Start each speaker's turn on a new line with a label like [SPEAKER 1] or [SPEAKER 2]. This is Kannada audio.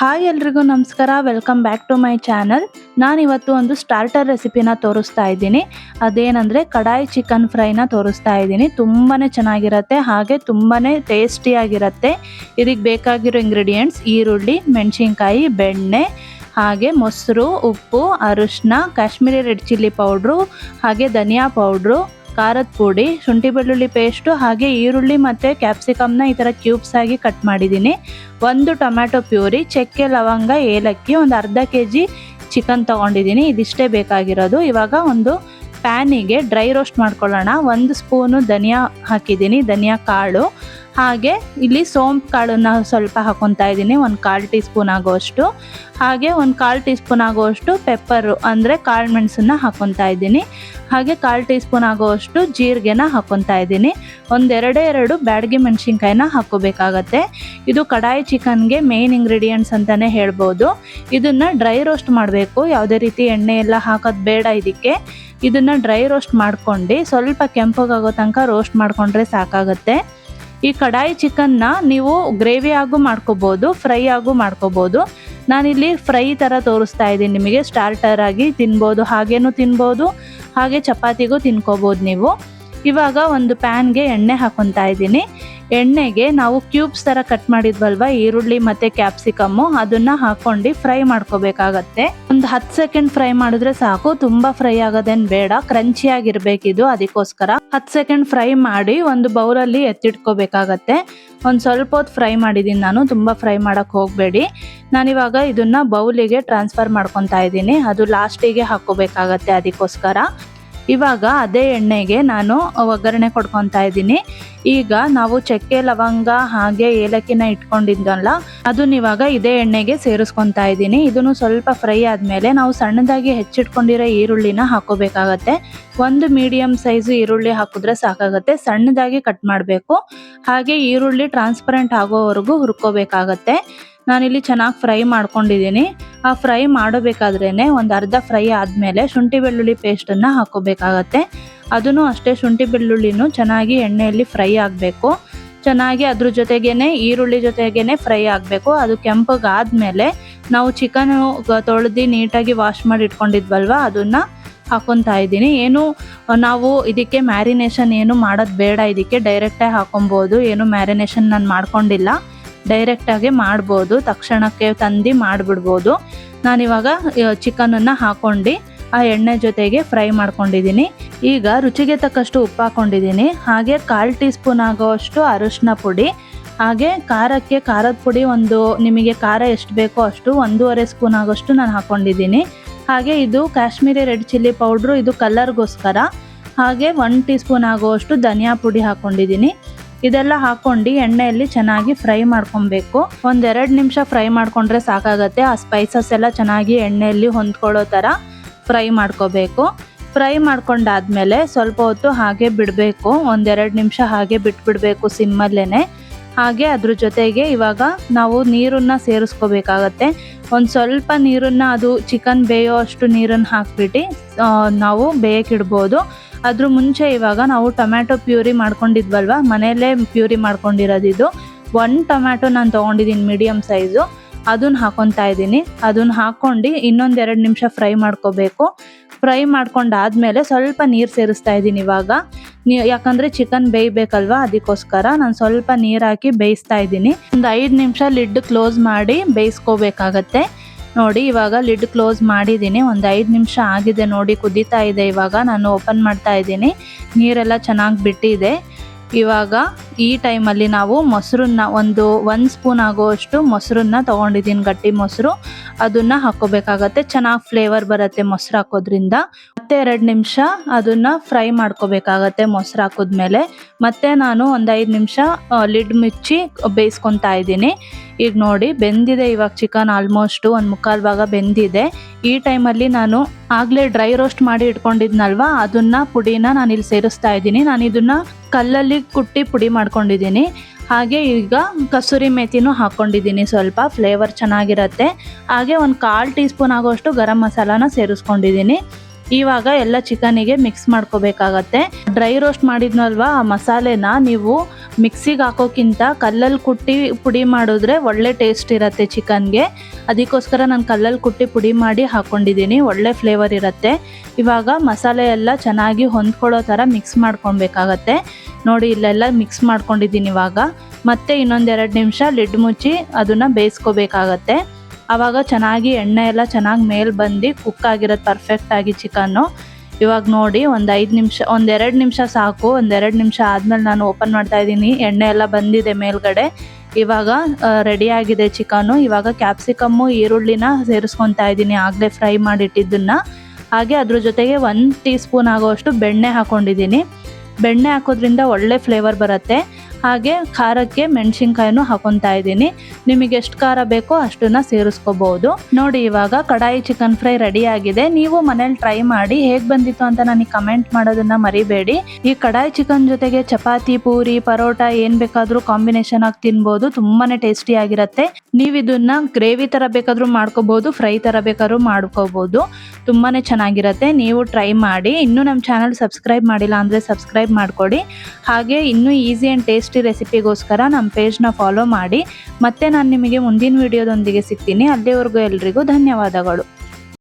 [SPEAKER 1] ಹಾಯ್ ಎಲ್ರಿಗೂ ನಮಸ್ಕಾರ. Welcome back to my channel ನಾನಿವತ್ತು ಒಂದು ಸ್ಟಾರ್ಟರ್ ರೆಸಿಪಿನ ತೋರಿಸ್ತಾ ಇದ್ದೀನಿ. ಅದೇನಂದರೆ ಕಡಾಯಿ ಚಿಕನ್ ಫ್ರೈನ ತೋರಿಸ್ತಾ ಇದ್ದೀನಿ. ತುಂಬಾ ಚೆನ್ನಾಗಿರುತ್ತೆ, ಹಾಗೆ ತುಂಬಾ ಟೇಸ್ಟಿಯಾಗಿರುತ್ತೆ ಇದಕ್ಕೆ ಬೇಕಾಗಿರೋ ಇಂಗ್ರೀಡಿಯೆಂಟ್ಸ್ ಈರುಳ್ಳಿ, ಮೆಣಸಿನ್ಕಾಯಿ, ಬೆಣ್ಣೆ, ಹಾಗೆ ಮೊಸರು, ಉಪ್ಪು ಅರಿಶಿನ ಕಾಶ್ಮೀರಿ ರೆಡ್ ಚಿಲ್ಲಿ ಪೌಡ್ರು ಹಾಗೆ ಧನಿಯಾ ಪೌಡ್ರು ಖಾರದ ಪುಡಿ ಶುಂಠಿ ಬೆಳ್ಳುಳ್ಳಿ ಪೇಸ್ಟು ಹಾಗೆ ಈರುಳ್ಳಿ ಮತ್ತು ಕ್ಯಾಪ್ಸಿಕಮ್ನ ಈ ಥರ ಕ್ಯೂಬ್ಸ್ ಆಗಿ ಕಟ್ ಮಾಡಿದ್ದೀನಿ. ಒಂದು ಟೊಮ್ಯಾಟೊ ಪ್ಯೂರಿ ಚಕ್ಕೆ ಲವಂಗ, ಏಲಕ್ಕಿ, ಒಂದು ಅರ್ಧ ಕೆ ಜಿ ಚಿಕನ್ ತೊಗೊಂಡಿದ್ದೀನಿ. ಇದಿಷ್ಟೇ ಬೇಕಾಗಿರೋದು. ಇವಾಗ ಒಂದು ಪ್ಯಾನಿಗೆ ಡ್ರೈ ರೋಸ್ಟ್ ಮಾಡ್ಕೊಳ್ಳೋಣ. ಒಂದು ಸ್ಪೂನು ಧನಿಯಾ ಹಾಕಿದ್ದೀನಿ, ಧನಿಯಾ ಕಾಳು. ಹಾಗೆ ಇಲ್ಲಿ ಸೋಂಪು ಕಾಳನ್ನು ಸ್ವಲ್ಪ ಹಾಕೊತಾ ಇದ್ದೀನಿ, ಒಂದು ಕಾಲು ಟೀ ಸ್ಪೂನ್ ಆಗೋಷ್ಟು ಹಾಗೆ ಒಂದು ಕಾಲು ಟೀ ಸ್ಪೂನ್ ಆಗೋಷ್ಟು ಪೆಪ್ಪರು ಅಂದರೆ ಕಾಳು ಮೆಣಸನ್ನ ಹಾಕೊತಾ ಇದ್ದೀನಿ. ಹಾಗೆ ಕಾಲು ಟೀ ಸ್ಪೂನ್ ಆಗೋಷ್ಟು ಜೀರಿಗೆನ ಹಾಕೊತಾ ಇದ್ದೀನಿ. ಒಂದೆರಡೇ ಎರಡು ಬ್ಯಾಡಗಿ ಮೆಣಸಿನ್ಕಾಯಿನ ಹಾಕೋಬೇಕಾಗತ್ತೆ ಇದು ಕಡಾಯಿ ಚಿಕನ್ಗೆ ಮೇನ್ ಇಂಗ್ರೀಡಿಯೆಂಟ್ಸ್ ಅಂತಲೇ ಹೇಳ್ಬೋದು. ಇದನ್ನು ಡ್ರೈ ರೋಸ್ಟ್ ಮಾಡಬೇಕು, ಯಾವುದೇ ರೀತಿ ಎಣ್ಣೆ ಎಲ್ಲ ಹಾಕೋದು ಬೇಡ ಇದಕ್ಕೆ. ಇದನ್ನು ಡ್ರೈ ರೋಸ್ಟ್ ಮಾಡ್ಕೊಂಡು ಸ್ವಲ್ಪ ಕೆಂಪಗಾಗೋ ತನಕ ರೋಸ್ಟ್ ಮಾಡಿಕೊಂಡ್ರೆ ಸಾಕಾಗುತ್ತೆ. ಈ ಕಡಾಯಿ ಚಿಕನ್ನ ನೀವು ಗ್ರೇವಿ ಆಗು ಮಾಡ್ಕೋಬೋದು, ಫ್ರೈ ಆಗು ಮಾಡ್ಕೋಬೋದು. ನಾನಿಲ್ಲಿ ಫ್ರೈ ಥರ ತೋರಿಸ್ತಾ ಇದ್ದೀನಿ ನಿಮಗೆ ಸ್ಟಾರ್ಟರ್ ಆಗಿ ತಿನ್ಬೋದು, ಹಾಗೇನೂ ತಿನ್ಬೋದು, ಹಾಗೆ ಚಪಾತಿಗೂ ತಿನ್ಕೋಬೋದು ನೀವು. ಇವಾಗ ಒಂದು ಪ್ಯಾನ್ಗೆ ಎಣ್ಣೆ ಹಾಕೊತಾ ಇದ್ದೀನಿ. ಎಣ್ಣೆಗೆ ನಾವು ಕ್ಯೂಬ್ಸ್ ಥರ ಕಟ್ ಮಾಡಿದ್ವಲ್ವ, ಈರುಳ್ಳಿ ಮತ್ತು ಕ್ಯಾಪ್ಸಿಕಮ್ಮು ಅದನ್ನು ಹಾಕ್ಕೊಂಡು ಫ್ರೈ ಮಾಡ್ಕೋಬೇಕಾಗತ್ತೆ. ಒಂದು ಹತ್ತು ಸೆಕೆಂಡ್ ಫ್ರೈ ಮಾಡಿದ್ರೆ ಸಾಕು, ತುಂಬ ಫ್ರೈ ಆಗೋದೇನು ಬೇಡ ಕ್ರಂಚಿಯಾಗಿರಬೇಕಿದು ಅದಕ್ಕೋಸ್ಕರ. ಹತ್ತು ಸೆಕೆಂಡ್ ಫ್ರೈ ಮಾಡಿ ಒಂದು ಬೌಲಲ್ಲಿ ಎತ್ತಿಟ್ಕೋಬೇಕಾಗತ್ತೆ. ಒಂದು ಸ್ವಲ್ಪ ಹೊತ್ತು ಫ್ರೈ ಮಾಡಿದ್ದೀನಿ ನಾನು, ತುಂಬ ಫ್ರೈ ಮಾಡೋಕ್ಕೆ ಹೋಗಬೇಡಿ. ನಾನಿವಾಗ ಇದನ್ನು ಬೌಲಿಗೆ ಟ್ರಾನ್ಸ್ಫರ್ ಮಾಡ್ಕೊತಾ ಇದ್ದೀನಿ, ಅದು ಲಾಸ್ಟಿಗೆ ಹಾಕೋಬೇಕಾಗತ್ತೆ ಅದಕ್ಕೋಸ್ಕರ. ಇವಾಗ ಅದೇ ಎಣ್ಣೆಗೆ ನಾನು ಒಗ್ಗರಣೆ ಕೊಡ್ಕೊತಾ ಇದ್ದೀನಿ. ಈಗ ನಾವು ಚಕ್ಕೆ, ಲವಂಗ ಹಾಗೆ ಏಲಕ್ಕಿನ ಇಟ್ಕೊಂಡಿದ್ದಲ್ಲ ಅದನ್ನ ಇವಾಗ ಇದೇ ಎಣ್ಣೆಗೆ ಸೇರಿಸ್ಕೊತಾ ಇದ್ದೀನಿ. ಇದನ್ನು ಸ್ವಲ್ಪ ಫ್ರೈ ಆದಮೇಲೆ ನಾವು ಸಣ್ಣದಾಗಿ ಹೆಚ್ಚಿಟ್ಕೊಂಡಿರೋ ಈರುಳ್ಳಿನ ಹಾಕೋಬೇಕಾಗತ್ತೆ. ಒಂದು ಮೀಡಿಯಂ ಸೈಜು ಈರುಳ್ಳಿ ಹಾಕಿದ್ರೆ ಸಾಕಾಗತ್ತೆ. ಸಣ್ಣದಾಗಿ ಕಟ್ ಮಾಡಬೇಕು. ಹಾಗೆ ಈರುಳ್ಳಿ ಟ್ರಾನ್ಸ್ಪರೆಂಟ್ ಆಗೋವರೆಗೂ ಹುರ್ಕೋಬೇಕಾಗತ್ತೆ. ನಾನಿಲ್ಲಿ ಚೆನ್ನಾಗಿ ಫ್ರೈ ಮಾಡ್ಕೊಂಡಿದ್ದೀನಿ. ಆ ಫ್ರೈ ಮಾಡಬೇಕಾದ್ರೇ ಒಂದು ಅರ್ಧ ಫ್ರೈ ಆದಮೇಲೆ ಶುಂಠಿ ಬೆಳ್ಳುಳ್ಳಿ ಪೇಸ್ಟನ್ನು ಹಾಕೋಬೇಕಾಗತ್ತೆ. ಅದನ್ನು ಅಷ್ಟೇ ಶುಂಠಿ ಬೆಳ್ಳುಳ್ಳಿನೂ ಚೆನ್ನಾಗಿ ಎಣ್ಣೆಯಲ್ಲಿ ಫ್ರೈ ಆಗಬೇಕು. ಚೆನ್ನಾಗಿ ಅದ್ರ ಜೊತೆಗೇನೆ ಈರುಳ್ಳಿ ಜೊತೆಗೇನೆ ಫ್ರೈ ಆಗಬೇಕು. ಅದು ಕೆಂಪಗಾದ್ಮೇಲೆ ನಾವು ಚಿಕನ್ ತೊಳೆದು ನೀಟಾಗಿ ವಾಶ್ ಮಾಡಿ ಇಟ್ಕೊಂಡಿದ್ವಲ್ವ, ಅದನ್ನು ಹಾಕೊತಾ ಇದ್ದೀನಿ. ಏನು, ನಾವು ಇದಕ್ಕೆ ಮ್ಯಾರಿನೇಷನ್ ಏನು ಮಾಡೋದು ಬೇಡ, ಇದಕ್ಕೆ ಡೈರೆಕ್ಟಾಗಿ ಹಾಕೊಬೋದು. ಏನು ಮ್ಯಾರಿನೇಷನ್ ನಾನು ಮಾಡ್ಕೊಂಡಿಲ್ಲ. ಡೈರೆಕ್ಟಾಗಿ ಮಾಡ್ಬೋದು, ತಕ್ಷಣಕ್ಕೆ ತಂದು ಮಾಡಿಬಿಡ್ಬೋದು. ನಾನಿವಾಗ ಚಿಕನನ್ನು ಹಾಕ್ಕೊಂಡು ಆ ಎಣ್ಣೆ ಜೊತೆಗೆ ಫ್ರೈ ಮಾಡ್ಕೊಂಡಿದ್ದೀನಿ ಈಗ ರುಚಿಗೆ ತಕ್ಕಷ್ಟು ಉಪ್ಪು ಹಾಕ್ಕೊಂಡಿದ್ದೀನಿ ಹಾಗೆ ಕಾಲು ಟೀ ಸ್ಪೂನ್ ಆಗೋಷ್ಟು ಅರಶಿನ ಪುಡಿ, ಹಾಗೆ ಖಾರಕ್ಕೆ ಖಾರದ ಪುಡಿ ಒಂದು, ನಿಮಗೆ ಖಾರ ಎಷ್ಟು ಬೇಕೋ ಅಷ್ಟು ಒಂದೂವರೆ ಸ್ಪೂನ್ ಆಗೋಷ್ಟು ನಾನು ಹಾಕ್ಕೊಂಡಿದ್ದೀನಿ ಹಾಗೆ ಇದು ಕಾಶ್ಮೀರಿ ರೆಡ್ ಚಿಲ್ಲಿ ಪೌಡ್ರು, ಇದು ಕಲರ್ಗೋಸ್ಕರ ಹಾಗೆ ಒನ್ ಟೀ ಸ್ಪೂನ್ ಆಗುವಷ್ಟು ಧನಿಯಾ ಪುಡಿ ಹಾಕ್ಕೊಂಡಿದ್ದೀನಿ ಇದೆಲ್ಲ ಹಾಕೊಂಡು ಎಣ್ಣೆಯಲ್ಲಿ ಚೆನ್ನಾಗಿ ಫ್ರೈ ಮಾಡ್ಕೊಬೇಕು. ಒಂದೆರಡು ನಿಮಿಷ ಫ್ರೈ ಮಾಡ್ಕೊಂಡ್ರೆ ಸಾಕಾಗತ್ತೆ. ಆ ಸ್ಪೈಸಸ್ ಎಲ್ಲ ಚೆನ್ನಾಗಿ ಎಣ್ಣೆಯಲ್ಲಿ ಹೊಂದ್ಕೊಳ್ಳೋ ಥರ ಫ್ರೈ ಮಾಡ್ಕೋಬೇಕು. ಫ್ರೈ ಮಾಡ್ಕೊಂಡಾದ್ಮೇಲೆ ಸ್ವಲ್ಪ ಹೊತ್ತು ಹಾಗೆ ಬಿಡಬೇಕು. ಒಂದೆರಡು ನಿಮಿಷ ಹಾಗೆ ಬಿಟ್ಬಿಡಬೇಕು ಸಿಮ್ಮಲ್ಲೇ ಹಾಗೆ ಅದ್ರ ಜೊತೆಗೆ ಇವಾಗ ನಾವು ನೀರನ್ನು ಸೇರಿಸ್ಕೋಬೇಕಾಗತ್ತೆ. ಒಂದು ಸ್ವಲ್ಪ ನೀರನ್ನು ಅದು ಚಿಕನ್ ಬೇಯೋ ಅಷ್ಟು ನೀರನ್ನು ಹಾಕ್ಬಿಟ್ಟು ನಾವು ಬೇಯಕ್ಕಿಡ್ಬೋದು ಅದ್ರ ಮುಂಚೆ ಇವಾಗ ನಾವು ಟೊಮ್ಯಾಟೊ ಪ್ಯೂರಿ ಮಾಡ್ಕೊಂಡಿದ್ವಲ್ವ? ಮನೆಯಲ್ಲೇ ಪ್ಯೂರಿ ಮಾಡ್ಕೊಂಡಿರೋದು ಇದು. ಒಂದು ಟೊಮ್ಯಾಟೊ ನಾನು ತೊಗೊಂಡಿದ್ದೀನಿ ಮೀಡಿಯಮ್ ಸೈಜು ಅದನ್ನ ಹಾಕೊತಾ ಇದ್ದೀನಿ. ಅದನ್ನ ಹಾಕ್ಕೊಂಡು ಇನ್ನೊಂದೆರಡು ನಿಮಿಷ ಫ್ರೈ ಮಾಡ್ಕೋಬೇಕು. ಫ್ರೈ ಮಾಡ್ಕೊಂಡಾದ್ಮೇಲೆ ಸ್ವಲ್ಪ ನೀರು ಸೇರಿಸ್ತಾ ಇದ್ದೀನಿ ಇವಾಗ. ನೀ ಯಾಕಂದರೆ ಚಿಕನ್ ಬೇಯಬೇಕಲ್ವಾ? ಅದಕ್ಕೋಸ್ಕರ ನಾನು ಸ್ವಲ್ಪ ನೀರು ಹಾಕಿ ಬೇಯಿಸ್ತಾ ಇದ್ದೀನಿ. ಒಂದು ಐದು ನಿಮಿಷ ಲಿಡ್ ಕ್ಲೋಸ್ ಮಾಡಿ ಬೇಯಿಸ್ಕೋಬೇಕಾಗತ್ತೆ. ನೋಡಿ, ಇವಾಗ ಲಿಡ್ ಕ್ಲೋಸ್ ಮಾಡಿದ್ದೀನಿ. ಒಂದು ಐದು ನಿಮಿಷ ಆಗಿದೆ ನೋಡಿ, ಕುದೀತಾ ಇದೆ ಇವಾಗ. ನಾನು ಓಪನ್ ಮಾಡ್ತಾ ಇದ್ದೀನಿ. ನೀರೆಲ್ಲ ಚೆನ್ನಾಗಿ ಬಿಟ್ಟಿದೆ. ಇವಾಗ ಈ ಟೈಮಲ್ಲಿ ನಾವು ಮೊಸರನ್ನ ಒಂದು ಒಂದು ಸ್ಪೂನ್ ಆಗೋವಷ್ಟು ಮೊಸರನ್ನ ತೊಗೊಂಡಿದ್ದೀನಿ ಗಟ್ಟಿ ಮೊಸರು. ಅದನ್ನು ಹಾಕೋಬೇಕಾಗತ್ತೆ. ಚೆನ್ನಾಗಿ ಫ್ಲೇವರ್ ಬರುತ್ತೆ ಮೊಸರು ಹಾಕೋದ್ರಿಂದ. ಮತ್ತೆ ಎರಡು ನಿಮಿಷ ಅದನ್ನ ಫ್ರೈ ಮಾಡ್ಕೋಬೇಕಾಗತ್ತೆ ಮೊಸರು ಹಾಕಿದ್ಮೇಲೆ. ಮತ್ತೆ ನಾನು ಒಂದು ಐದು ನಿಮಿಷ ಲಿಡ್ ಮುಚ್ಚಿ ಬೇಯಿಸ್ಕೊತಾ ಇದ್ದೀನಿ. ಈಗ ನೋಡಿ, ಬೆಂದಿದೆ ಇವಾಗ ಚಿಕನ್ ಆಲ್ಮೋಸ್ಟು ಒಂದು ಮುಕ್ಕಾಲು ಭಾಗ ಬೆಂದಿದೆ. ಈ ಟೈಮಲ್ಲಿ ನಾನು ಆಗಲೇ ಡ್ರೈ ರೋಸ್ಟ್ ಮಾಡಿ ಇಟ್ಕೊಂಡಿದ್ನಲ್ವಾ? ಅದನ್ನ ಪುಡಿನ ನಾನು ಇಲ್ಲಿ ಸೇರಿಸ್ತಾ ಇದ್ದೀನಿ. ನಾನು ಇದನ್ನ ಕಲ್ಲಲ್ಲಿ ಕುಟ್ಟಿ ಪುಡಿ ಮಾಡ್ಕೊಂಡಿದ್ದೀನಿ. ಹಾಗೆ ಈಗ ಕಸೂರಿ ಮೇಥಿನೂ ಹಾಕೊಂಡಿದ್ದೀನಿ ಸ್ವಲ್ಪ ಫ್ಲೇವರ್ ಚೆನ್ನಾಗಿರುತ್ತೆ. ಹಾಗೆ ಒಂದು ಕಾಲು ಟೀ ಸ್ಪೂನ್ ಆಗೋಷ್ಟು ಗರಂ ಮಸಾಲಾನ ಸೇರಿಸ್ಕೊಂಡಿದ್ದೀನಿ. ಇವಾಗ ಎಲ್ಲ ಚಿಕನಿಗೆ ಮಿಕ್ಸ್ ಮಾಡ್ಕೋಬೇಕಾಗತ್ತೆ. ಡ್ರೈ ರೋಸ್ಟ್ ಮಾಡಿದ್ನಲ್ವಾ? ಆ ಮಸಾಲೆನ ನೀವು ಮಿಕ್ಸಿಗೆ ಹಾಕೋಕ್ಕಿಂತ ಕಲ್ಲಲ್ಲಿ ಕುಟ್ಟಿ ಪುಡಿ ಮಾಡಿದ್ರೆ ಒಳ್ಳೆ ಟೇಸ್ಟ್ ಇರುತ್ತೆ ಚಿಕನ್ಗೆ. ಅದಕ್ಕೋಸ್ಕರ ನಾನು ಕಲ್ಲಲ್ಲಿ ಕುಟ್ಟಿ ಪುಡಿ ಮಾಡಿ ಹಾಕ್ಕೊಂಡಿದ್ದೀನಿ ಒಳ್ಳೆ ಫ್ಲೇವರ್ ಇರುತ್ತೆ. ಇವಾಗ ಮಸಾಲೆ ಎಲ್ಲ ಚೆನ್ನಾಗಿ ಹೊಂದ್ಕೊಳ್ಳೋ ಥರ ಮಿಕ್ಸ್ ಮಾಡ್ಕೊಬೇಕಾಗತ್ತೆ. ನೋಡಿ, ಇಲ್ಲೆಲ್ಲ ಮಿಕ್ಸ್ ಮಾಡ್ಕೊಂಡಿದ್ದೀನಿ ಇವಾಗ. ಮತ್ತೆ ಇನ್ನೊಂದೆರಡು ನಿಮಿಷ ಲಿಡ್ ಮುಚ್ಚಿ ಅದನ್ನು ಬೇಯಿಸ್ಕೋಬೇಕಾಗತ್ತೆ. ಆವಾಗ ಚೆನ್ನಾಗಿ ಎಣ್ಣೆ ಎಲ್ಲ ಚೆನ್ನಾಗಿ ಮೇಲೆ ಬಂದು ಕುಕ್ ಆಗಿರೋದು ಪರ್ಫೆಕ್ಟಾಗಿ ಚಿಕನ್ನು. ಇವಾಗ ನೋಡಿ ಒಂದು ಐದು ನಿಮಿಷ ಒಂದೆರಡು ನಿಮಿಷ ಸಾಕು ಒಂದೆರಡು ನಿಮಿಷ ಆದಮೇಲೆ ನಾನು ಓಪನ್ ಮಾಡ್ತಾ ಇದ್ದೀನಿ. ಎಣ್ಣೆ ಎಲ್ಲ ಬಂದಿದೆ ಮೇಲ್ಗಡೆ. ಇವಾಗ ಆಗಿದೆ ಚಿಕನು. ಇವಾಗ ಕ್ಯಾಪ್ಸಿಕಮ್ಮು ಈರುಳ್ಳಿನ ಸೇರಿಸ್ಕೊತಾ ಇದ್ದೀನಿ. ಆಗಲೇ ಫ್ರೈ ಮಾಡಿಟ್ಟಿದ್ದನ್ನ. ಹಾಗೆ ಅದ್ರ ಜೊತೆಗೆ ಒಂದು ಟೀ ಸ್ಪೂನ್ ಆಗೋಷ್ಟು ಬೆಣ್ಣೆ ಹಾಕ್ಕೊಂಡಿದ್ದೀನಿ ಬೆಣ್ಣೆ ಹಾಕೋದ್ರಿಂದ ಒಳ್ಳೆ ಫ್ಲೇವರ್ ಬರುತ್ತೆ. ಹಾಗೆ ಖಾರಕ್ಕೆ ಮೆಣಸಿನ್ಕಾಯಿನೂ ಹಾಕೊತಾ ಇದ್ದೀನಿ. ನಿಮಗೆ ಎಷ್ಟು ಖಾರ ಬೇಕೋ ಅಷ್ಟನ್ನ ಸೇರಿಸ್ಕೋಬಹುದು ನೋಡಿ, ಇವಾಗ ಕಡಾಯಿ ಚಿಕನ್ ಫ್ರೈ ರೆಡಿ ಆಗಿದೆ. ನೀವು ಮನೇಲಿ ಟ್ರೈ ಮಾಡಿ ಹೇಗೆ ಬಂದಿತ್ತು ಅಂತ ನನಗೆ ಕಮೆಂಟ್ ಮಾಡೋದನ್ನ ಮರಿಬೇಡಿ. ಈ ಕಡಾಯಿ ಚಿಕನ್ ಜೊತೆಗೆ ಚಪಾತಿ, ಪೂರಿ, ಪರೋಟ ಏನ್ ಬೇಕಾದ್ರೂ ಕಾಂಬಿನೇಷನ್ ಆಗಿ ತಿನ್ಬಹುದು ತುಂಬಾನೇ ಟೇಸ್ಟಿ ಆಗಿರುತ್ತೆ. ನೀವು ಇದನ್ನ ಗ್ರೇವಿ ತರ ಬೇಕಾದ್ರೂ ಮಾಡ್ಕೋಬಹುದು ಫ್ರೈ ತರ ಬೇಕಾದ್ರೂ ಮಾಡ್ಕೋಬಹುದು ತುಂಬಾನೇ ಚೆನ್ನಾಗಿರುತ್ತೆ. ನೀವು ಟ್ರೈ ಮಾಡಿ. ಇನ್ನು ನಮ್ಮ ಚಾನಲ್ ಸಬ್ಸ್ಕ್ರೈಬ್ ಮಾಡಿಲ್ಲ ಅಂದ್ರೆ ಸಬ್ಸ್ಕ್ರೈಬ್ ಮಾಡ್ಕೊಡಿ. ಹಾಗೆ ಇನ್ನೂ ಈಸಿ ಆ್ಯಂಡ್ ಟೇಸ್ಟಿ ರೆಸಿಪಿಗೋಸ್ಕರ ನಮ್ಮ ಪೇಜ್ನ ಫಾಲೋ ಮಾಡಿ ಮತ್ತೆ ನಾನು ನಿಮಗೆ ಮುಂದಿನ ವಿಡಿಯೋದೊಂದಿಗೆ ಸಿಗ್ತೀನಿ. ಅಲ್ಲಿವರೆಗೂ ಎಲ್ರಿಗೂ ಧನ್ಯವಾದಗಳು.